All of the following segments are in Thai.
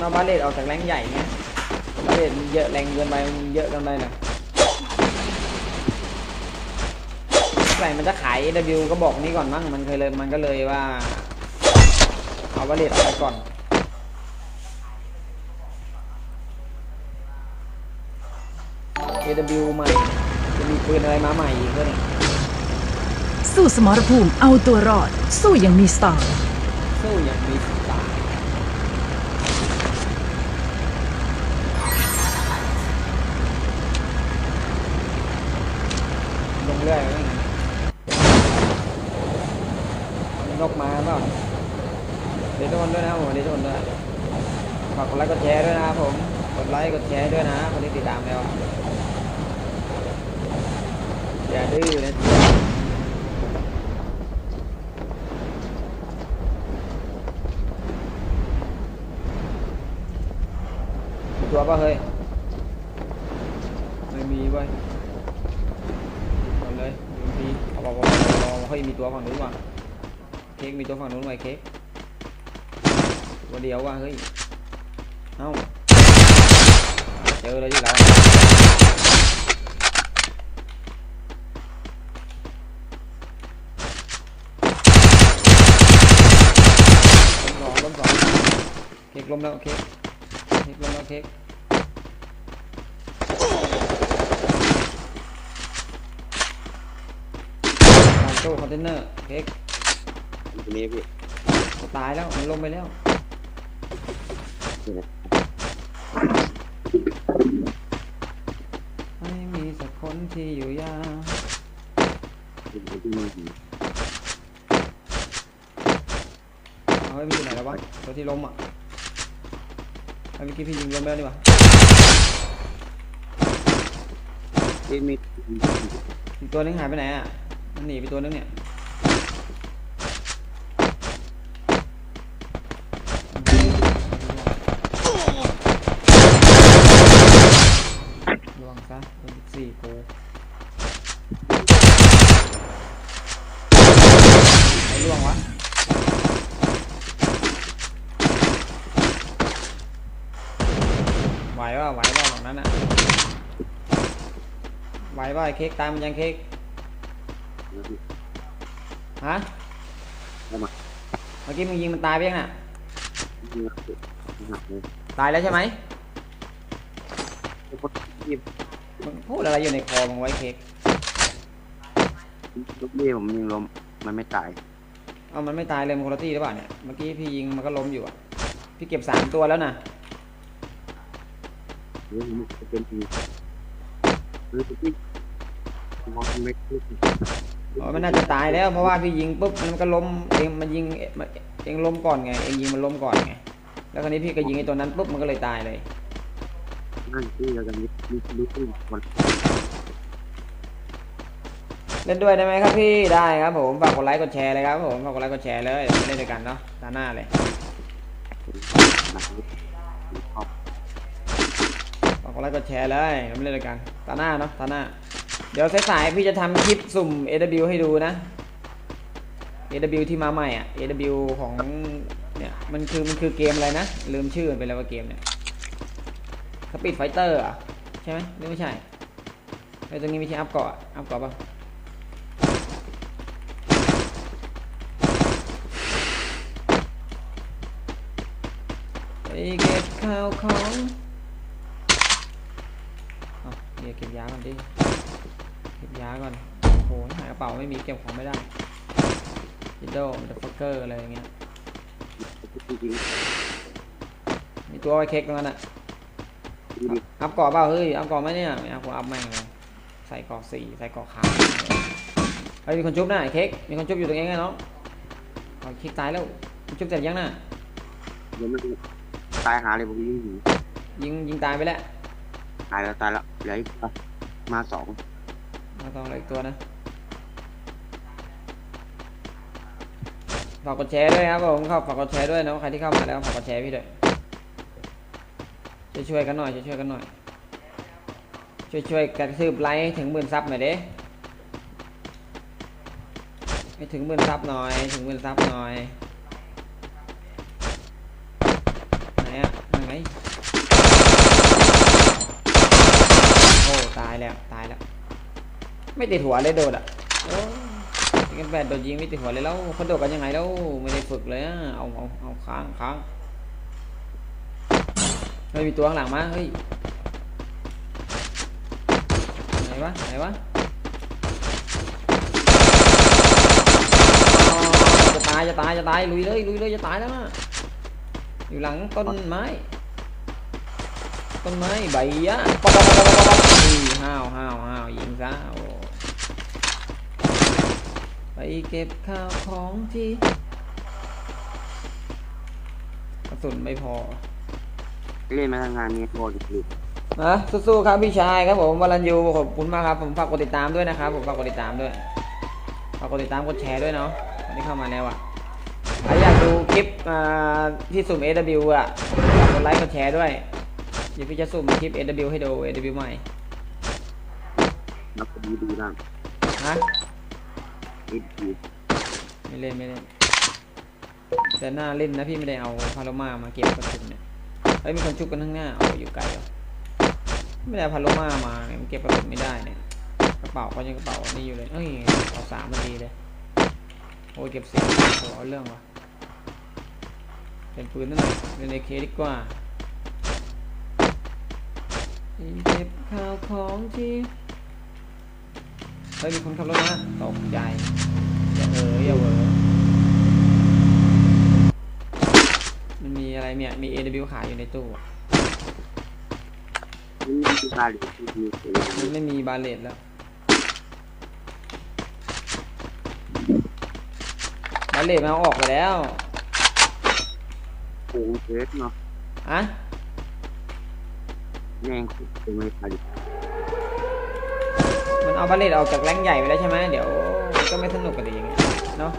มาบาเลตออกจากแรงใหญ่เงี้ยบาเลตมันเยอะแรงเกินไปมันเยอะเกินไปหน่อยใส่มันจะขาย AW ก็บอกนี้ก่อนมั้งมันเคยเลยมันก็เลยว่า เอาบาเลตออกไปก่อน AW ใหม่จะมีปืนอะไรมาใหม่อีกก็เนี่ยสู้สมรภูมิเอาตัวรอด สู้อย่างมีสไตล์สู้อย่างมีสไตล์ลงเรื่อยไหมมีนกมาเปล่าเดี๋ยวโดนด้วยนะผมเดี๋ยวโดนด้วยฝากกดไลค์กดแชร์ด้วยนะผม กดไลค์กดแชร์ด้วยนะคนที่ติดตามแล้วอย่าดื้อนะจ๊ะมีตัวป่ะเฮ้ย ไม่มีเว้ยหมดเลยมีทีเอาบอกบอกบอกเฮ้ยมีตัวฝั่งนู้นว่ะเค้กมีตัวฝั่งนู้นไว้เค้กตัวเดียวว่ะเฮ้ยเอ้าเจอเลยที่แล้วล้มสองล้มสองเค้กล้มแล้วเค้กเค้กลงแล้วเค้กวาง ตู้คอนเทนเนอร์เค้กทีนี้พี่ตายแล้วมันลงไปแล้วนี่นะไม่มีสักคนที่อยู่ยาวที่ไหนที่มีหินเอาไว้มีอยู่ไหนแล้ววะตัวที่ล้มอะไอ้เมื่อกี้พี่ยิงล้มไปแล้วนี่หวะที่มีอีกตัวนึงหายไปไหนอะมัน หนีไปตัวนึงเนี่ยระวังซะเป็นสี่โกไอ้ล่วงวะไหวว่าไหวว่าแบบนั้นอะไหวว่าเค้กตายมันยังเค้ก ฮะแล้วมาเมื่อกี้มึงยิงมันตายไปยังน่ะที่หักเลยหักเลยตายแล้วใช่ไหมไอ้พวกที่มึงพูดอะไรอยู่ในคอมึงไว้เค้กลูกเบี้ยผมยิงล้มมันไม่ตายเอามันไม่ตายเลยมันคนละที่หรือเปล่าเนี่ย เมื่อกี้พี่ยิงมันก็ล้มอยู่อะ พี่เก็บสามตัวแล้วนะหรือมันจะเป็นอีกหรือที่มองไม่ขึ้น อ๋อมันน่าจะตายแล้วเพราะว่าพี่ยิงปุ๊บมันก็ล้มเองมันยิงเองล้มก่อนไงเองยิงมันล้มก่อนไงแล้วคราวนี้พี่ก็ยิงไอ้ตัวนั้นปุ๊บมันก็เลยตายเลยนั่นที่เราจะมีมีรู้ขึ้นมันเล่นด้วยได้ไหมครับพี่ได้ครับผมฝากกดไลค์กดแชร์เลยครับผมฝากกดไลค์กดแชร์เลยเล่นด้วยกันเนาะตาหน้าเลยฝากกดไลค์กดแชร์เลยเล่นด้วยกันตาหน้าเนาะตาหน้า เดี๋ยวสายๆพี่จะทำคลิปสุ่ม AW ให้ดูนะ AW ที่มาใหม่อะ AW ของเนี่ยมันคือมันคือเกมอะไรนะ ลืมชื่อมันไปแล้วว่าเกมเนี่ยสปีดไฟเตอร์อะใช่ไหมหรือไม่ใช่ไอ้ตรงนี้มีที่อัพเกาะอัพเกาะป่ะไปเก็บข้าวของเอาเดี๋ยวเก็บยาก่อนดิ ก็บยาก่อนโอ้โหหากระเป๋าไม่มีเก็บของไม่ได้จิโดมันจะฟักเกอร์อะไรอย่างเงี้ยจริงมีตัวไว้เค้กตรงนั้นอะๆดีอัพเกาะเปล่าเฮ้ยอัพเกาะไหมเนี่ยไม่อัพก็อัพแม่งเลยใส่เกาะสี่ใส่เกาะขาวเฮ้ยมีคนชุบนะไอ้เค้กมีคนชุบอยู่ตรงนี้ไงน้องเอาเค้กตายแล้วมันชุบเสร็จยังน่ะเดี๋ยวมันตายหาเลยผมยิงหินยิงยิงตายไปแล้วตายแล้วตายแล้วเหลืออีกมาสอง มาต้องเหลยอีกตัวนะฝากกดแชร์ด้วยครับผมเข้าฝากกดแชร์ด้วยนะใครที่เข้ามาแล้วฝากกดแชร์พี่ด้วยช่วยช่วยกันหน่อยช่วยช่วยกันหน่อยช่วยช่วยกระทืบไลค์ถึงหมื่นซับหน่อยเด้ให้ถึงหมื่นซับหน่อยถึงหมื่นซับหน่อยไหนอะไงไหมโอ้ตายแล้วตายแล้ว ไม่ติดหัวเลยโดดอะโอ้ยกันแปดโดดยิงไม่ติดหัวเลยแล้วเขาโดดกันยังไงแล้วไม่ได้ฝึกเลยอะเอาเอาเอาค้างค้างเฮ้ยมีตัวข้างหลังมาเฮ้ยไหนวะไหนวะจะตายจะตายจะตายลุยเลยลุยเลยจะตายแล้วนะอยู่หลังต้นไม้ต้นไม้ใบยะป๊อปป๊อปป๊อปป๊อปป๊อปอุ้ยห้าวห้าวห้าวยิงซะโอ้ เก็บข้าวของที่กระสุนไม่พอเล่นมาทางงานนี้โคตรดีนะสู้ๆครับพี่ชายครับผมวรันยูขอบคุณมากครับผมฝากกดติดตามด้วยนะครับผมฝากกดติดตามด้วยฝากกดติดตามกดแชร์ด้วยเนาะตอนนี้เข้ามาแล้วอะใครอยากดูคลิปอ่าที่สุ่ม AW อะฝากกดไลค์กดแชร์ด้วยเดี๋ยวพี่จะสุ่มคลิป AW ให้ดู AW ใหม่นับดีดีบ้างฮะ ดีดีไม่เล่นไม่เล่นแต่หน้าเล่นนะพี่ไม่ได้เอาพาโลมามาเก็บกระสุนเนี่ยเฮ้ยมีคนชุบกันข้างหน้าเอาอยู่ไกลเหรอไม่ได้เอาพาโลมามาเนี่ยมันเก็บกระสุนไม่ได้เนี่ยกระเป๋าก็ยังกระเป๋านี่อยู่เลยเอ้ยเอาสามนาทีเลยโอ้ยเก็บเสียงโอ้เอาเรื่องวะเป็นปืนนั่นแหละเป็นในเคดีกว่าเก็บข้าวของที่ ฮ้ยมีคนขับรถมาตกใจอย่าเอออย่าเวอมันมีอะไรเนี่ย มี AW ขายอยู่ในตู้อะนี่คือกาหลีที่ดีเมันไม่มีบาเลตแล้ว บาเลตมันเอาออกไปแล้วโอ้โหเทสเนาะอะแม่งเป็นไม่ทันมัน เอาบาเลตออกจากแรงใหญ่ไปแล้วใช่ไหมเดี๋ยวมันก็ไม่สนุกกันดีอย่างเงี้ยเนาะ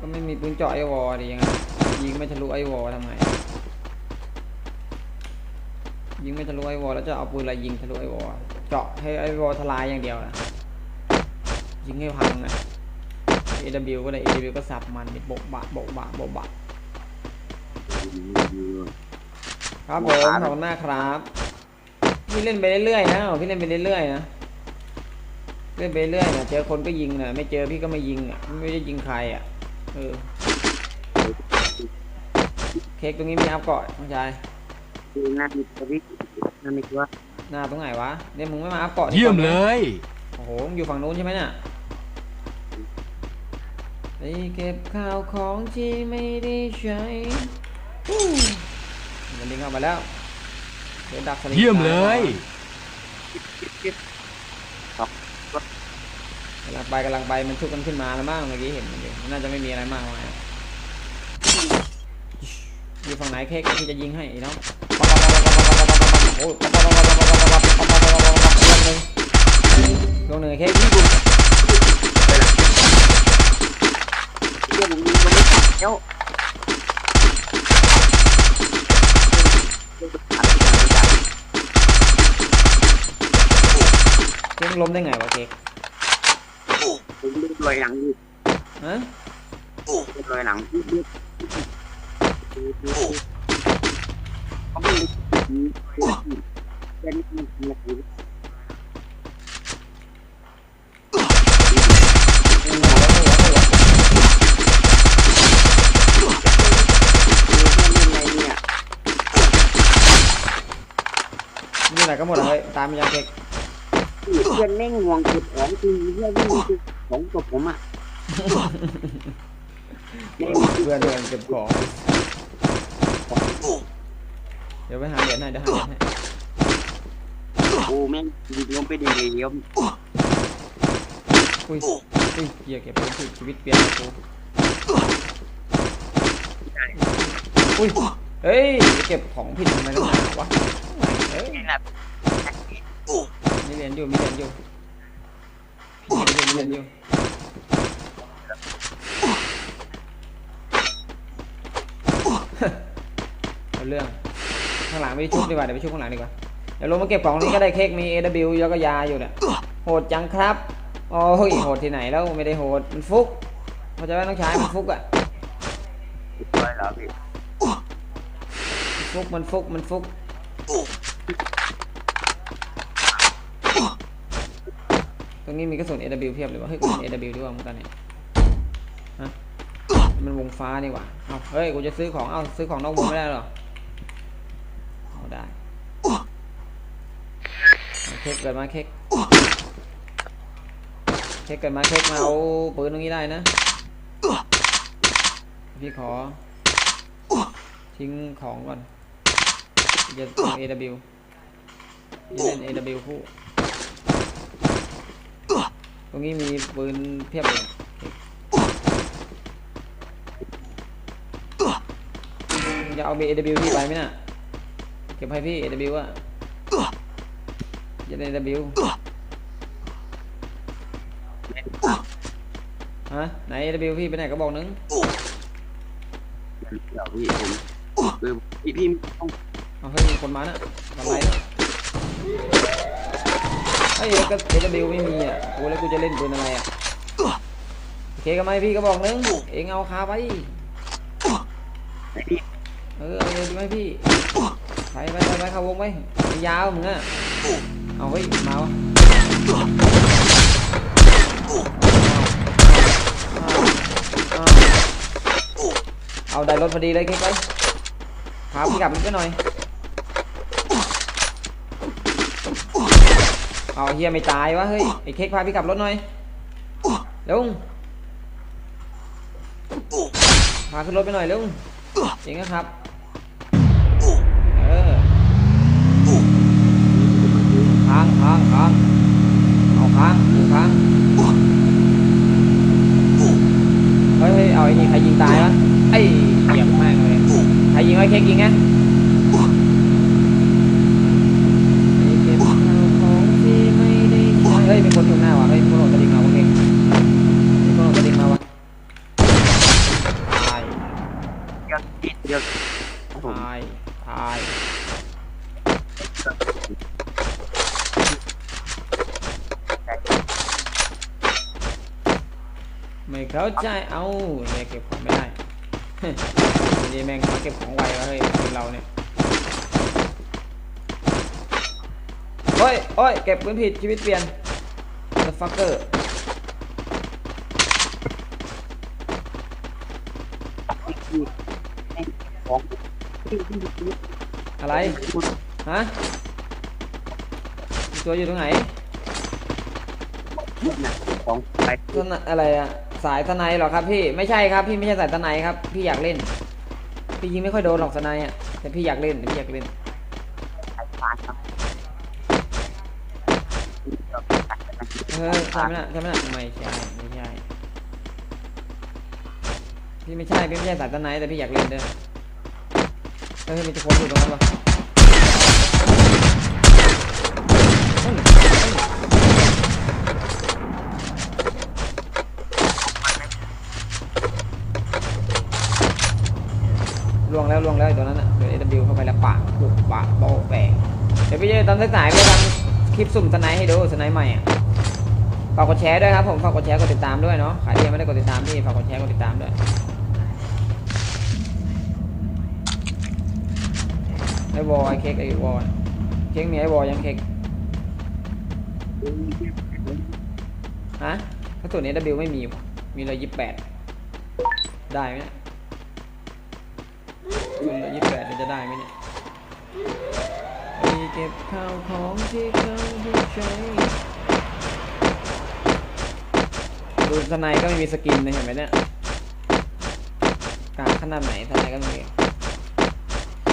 ก็ไม่มีปืนเจาะไอวอลดียังไงยิงไม่ทะลุไอวอลทำไงยิงไม่ทะลุไอวอลแล้วจะเอาปืนอะไรยิงทะลุไอวอลเจาะให้ไอวอลทลายอย่างเดียวนะยิงให้พังนะ AW ก็ได้ AW ก็สับมันโบกบะโบกบะโบกบะครับผมขอบคุณมากครับ พี่เล่นไปเรื่อยๆนะพี่เล่นไปเรื่อยๆนะเล่นไปเรื่อยนะเจอคนก็ยิงนะไม่เจอพี่ก็ไม่ยิงอะไม่ได้ยิงใครอะเออเค้กตรงนี้มีอัพเกาะน้องชายคือหน้ามีสวิตนั่นไม่คือว่าหน้าตรงไหนวะเดี๋ยวมึงไม่มาอัพเกาะนี่เยี่ยมก่อนนะเลยโอ้โหมึงอยู่ฝั่งนู้นใช่ไหมเนี่ยไปเก็บข้าวของที่ไม่ได้ใช้ฮู้มันลิงเข้ามาแล้ว เดี๋ยวดักสลิงเยี่ยมเลยกำลังไปกำลังไปมันชุกกันขึ้นมาแล้วมั้งเมื่อกี้เห็นมันอยู่มันน่าจะไม่มีอะไรมากมายอยู่ฝั่งไหนเค้กที่จะยิงให้ไอ้น้องโอ้ยลงหนึ่งลงหนึ่งเค้กยิงกูเที่ยวผมยิงก็ไม่ทันแล้ว ค้กล้มได้ไงวะเค้กผมดูรอยหลังอยู่ฮะรอยหลังยืดยืดเขาไม่ได้ยิงแค่นี้มันทำอะไรเนี่ยมีอะไรก็หมดเลยตามไปยังเค้ก เพื่อนแม่งห่วงเก็บของจริงเพื่อนไม่มีของกับผมอะเพื่อนเพื่อนเก็บของ เดี๋ยวไปหาเหรียญให้เดี๋ยวหาเหรียญให้โอ้แม่งยิงลงไปดีเดียวอุ้ยอุ้ยเหี้ยเก็บปืนผิดชีวิตเปลี่ยนแล้วกูอุ้ยเฮ้ยไปเก็บของผิดทำไมต้องหาวะเฮ้ยนี่แหละ มีเหรียญอยู่มีเหรียญอยู่มีเหรียญอยู่เอาเรื่องข้างหลังไม่ชุบดีกว่าเดี๋ยวไปชุบข้างหลังดีกว่าเดี๋ยวลงมาเก็บของนี้ก็ได้เค้กมี AW แล้วก็ยาอยู่เนี่ยโหดจังครับโอ้ยโหดที่ไหนแล้วไม่ได้โหดมันฟุกเข้าใจไหมน้องชายมันฟุกอะไม่หรอพี่ฟุกมันฟุกมันฟุก ตรงนี้มีกระสุน AW เพียบเลยวะเฮ้ยกระสุน AW ดีกว่าเหมือนกันเนี่ยฮะมันวงฟ้านี่หว่าเอาเฮ้ยกูจะซื้อของเอาซื้อของนอกวงไม่ได้หรอเอาได้เค้กเกิดมาเค้กเค้กเกิดมาเค้กมาเอาปืนตรงนี้ได้นะพี่ขอทิ้งของก่อนจะลง AW จะเล่น AW คู่ รงนี้มีปืนเพียบเลยมึงจะเอา AW พี่ไปไหมน่ะ เก็บให้พี่ AW อะจะเล่น AW ฮะไหน AW พี่ไปไหนก็บอกนึงเดี๋ยวพี่ผมคือพี่พี่ต้องเอาเฮ้ยมีคนมาน่ะอะไรน่ะไอ้ยก็ AW ไม่มีอะกูแล้วกูจะเล่นปืนอะไรอะโอเคก็ไม่พี่ก็บอกนึงเองเอาคาไปเออเอาเลยดีไหมพี่ไปไปไปไปเข้าวงไปยาวมึงอะเอาเฮ้ยมาวะอ้าวอ้าวเอาได้รถพอดีเลยเค้กไปพาพี่กลับมันไปหน่อย เอาเฮียไม่ตายวะเฮ้ยไอ้เค้กพาพี่กลับรถหน่อยเร็วพาขึ้นรถไปหน่อยเร็วจริงนะครับ เออค้างค้างค้างเอาค้างเอาค้างเฮ้ยเฮ้ยเอาไอ้นี่ใครยิงตายวะไอ้เหยียบแม่งเลยใครยิงไอ้เค้กยิงไงเก็บข้าวของที่ไม่ได้ใช้เฮ้ยมีคนอยู่หน้าว่ะเฮ้ยมีคนโดดกระดิ่งมาวะเค้กมีคนโดดกระดิ่งมาวะตาย เดี๋ยวเดี๋ยวครับผม ตายตาย ไม่เข้าใจเอาเนี่ยเก็บของไม่ได้นี่แม่งมาเก็บของไววะเฮ้ยเป็นเราเนี่ยโอ้ยโอ้ยเก็บปืนผิดชีวิตเปลี่ยน the fucker องพี่พี่พี่อะไรฮะตัวอยู่ตรงไหนน่ะของไปสนอะไรอะ สายสไนหรอครับพี่ไม่ใช่ครับ พี่ไม่ใช่สายสไนครับพี่อยากเล่น พี่ยิงไม่ค่อยโดนหรอกสไนอะแต่พี่อยากเล่นพี่อยากเล่นสายฟ้าครับเออใช่ไหมล่ะใช่ไหมล่ะไม่ใช่ไม่ใช่พี่ไม่ใช่พี่ไม่ใช่สายสไนแต่พี่อยากเล่นเด้อเฮ้ยมีตะโกนอยู่ตรงนั้นปะเฮ้ยเฮ้ย ล่วงแล้วล่วงแล้วไอ้ตัวนั้นอะเดี๋ยวเข้าไปแล้วปากปุกปากโบะแปะเดี๋ยวพี่จะตอนสายๆไปทำคลิปสุ่มสไนให้ดูสไนใหม่อะฝากกดแชร์ด้วยครับผมฝากกดแชร์กดติดตามด้วยเนาะใครที่ยังไม่ได้กดติดตามพี่ฝากกดแชร์กดติดตามด้วยไอ้วอลไอ้เค้กไอ้วอลเค้กมีไอ้วอลยังเค้กฮะกระสุนเอวไม่มีมีเลยยี่สิบแปดได้ไหม เนี่ยมีเลยยี่สิบแปดนี่จะได้ไหมเนี่ยไปเก็บข้าวของที่เขาให้ใช้ดูสไนก็ไม่มีสกินเลยเห็นไหมเนี่ยกากขนาดไหนสไนก็ไม่มี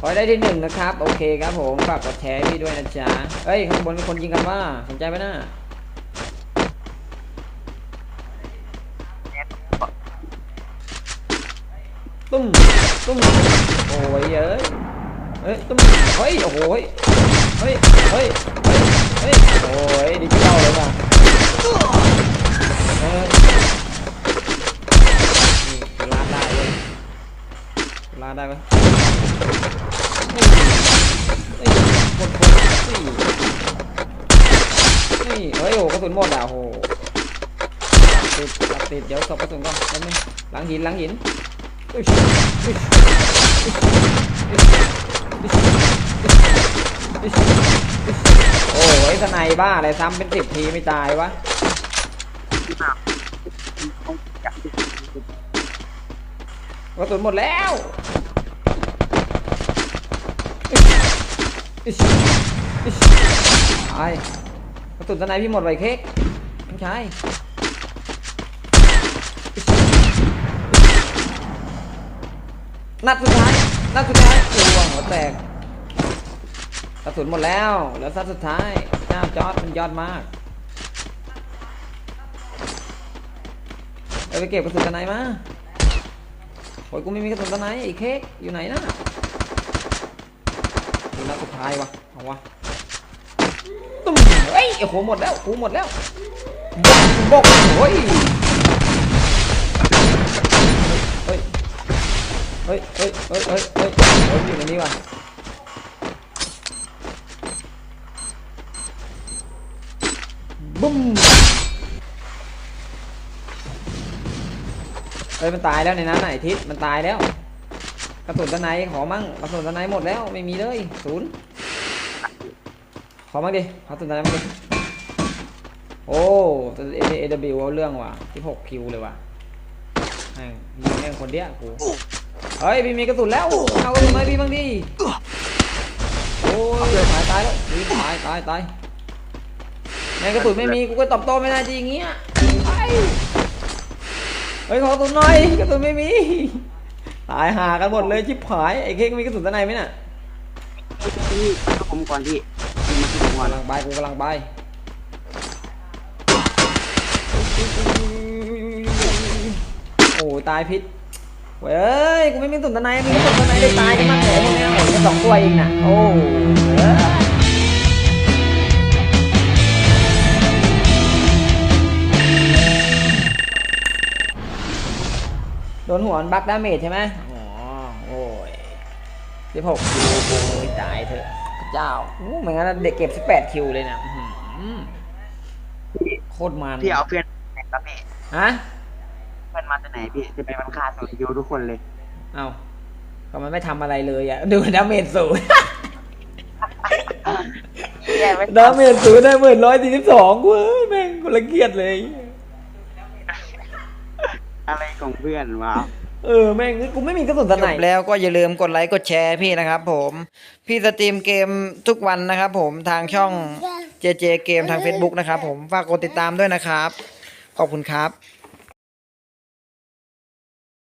ขอได้ที่หนึ่งนะครับ โอเคครับผมฝากกดแชร์พี่ด้วยนะจ๊ะเอ้ยข้างบนมีคนยิงกันว่าสนใจไหมนะตุ้มตุ้ม อ้ยเอ้ยเฮ้ยตุ้มเฮ้ยโอ้โหเฮ้ยเฮ้ยเฮ้ยเฮ้ยโอ้ยดิจิตอลเลยว่ะเออลาดได้เลยลาดได้ปะนี่นี่หมดคนนี่นี่เฮ้ยโอ้กระสุนหมดอะโหติดติดเดี๋ยวสอบกระสุนก่อนแป๊บนึงหลังหินหลังหินอุ๊ยอุ๊ยอุ๊ยอุ๊ย โอ้ยสไนบ้าอะไรซ้ำเป็นสิบทีไม่ตายวะที่มาต้องจับที่กระสุนหมดแล้วตายกระสุนสไนพี่หมดไวเค้กไม่ใช่ นัดสุดท้าย นัดสุดท้ายโอ้โหหัวแตกกระสุนหมดแล้วเหลือซัดสุดท้ายเจ้าจอดมันยอดมากเอาไปเก็บกระสุนตะไนมาโอ้ยกูไม่มีกระสุนตะไนไอ้เค้กอยู่ไหนนะดูนัดสุดท้ายวะเอาวะตุ้มเฮ้ยโอ้โหหมดแล้วกูหมดแล้วบกบกโอ้ยเฮ้ย เฮ้ยเฮ้ยเฮ้ยเฮ้ยเฮ้ยเฮ้ยอยู่ในนี้ว่ะบุ้มเฮ้ยมันตายแล้วในนั้นไหนทิศมันตายแล้วกระสุนตะไนขอมั่งกระสุนตะไนหมดแล้วไม่มีเลยศูนย์ขอมั่งดิกระสุนตะไนมั่งดิโอ้เอเอวเอาเรื่องว่ะที่หกคิวเลยว่ะแม่งยิงแม่งคนเดียวกู เฮ้ยพี่มีกระสุนแล้วเอากระสุนมาให้พี่บ้างดิโอ้ยตายตายแล้วพี่ตายตายตายในกระสุนไม่มีกูก็ตอบโต้ไม่ได้จริงอย่างเงี้ยไปเฮ้ยขอกระสุนหน่อยกระสุนไม่มีตายหากันหมดเลยชิบหายไอ้เค้กมีกระสุนตัวไหนไหมน่ะที่ผมก่อนที่ที่มาที่ผมก่อนกำลังไปกูกำลังไปโอ้ตายพิษ เว้ย กูไม่มีกระสุนตัวไหนมีกระสุนตัวไหนได้ตายกันมากเลยเนี่ยโอ้ยสองตัวเองน่ะ โอ้เอ้ยโดนหัวมันบักดาเมจใช่ไหมอ๋อ โอ้ยสิบหกคิวโอ้ยตายเถอะพระเจ้าอู้ไม่งั้นนะเด็กเก็บสิบแปดคิวเลยนะอื้อหือโคตรมันพี่เอาเพื่อนไหนครับพี่ฮะ เพื่อนมาจากไหนพี่จะไปมันฆ่าส่งยูทุกคนเลยเอาก็มันไม่ทำอะไรเลยอะดูดาเมจศูนย์ แย่ไม่ดาเมจศูนย์ได้หมื่นร้อยสี่สิบสองเว้ยแม่งคนละเกียดเลย อะไรของเพื่อนวะ เออ แม่งกูไม่มีกระสุนสไนแล้วก็อย่าลืมกดไลค์กดแชร์พี่นะครับผม พี่สตรีมเกมทุกวันนะครับผมทางช่อง JJ เกมทาง Facebook นะครับผม ฝากกดติดตามด้วยนะครับ ขอบคุณครับ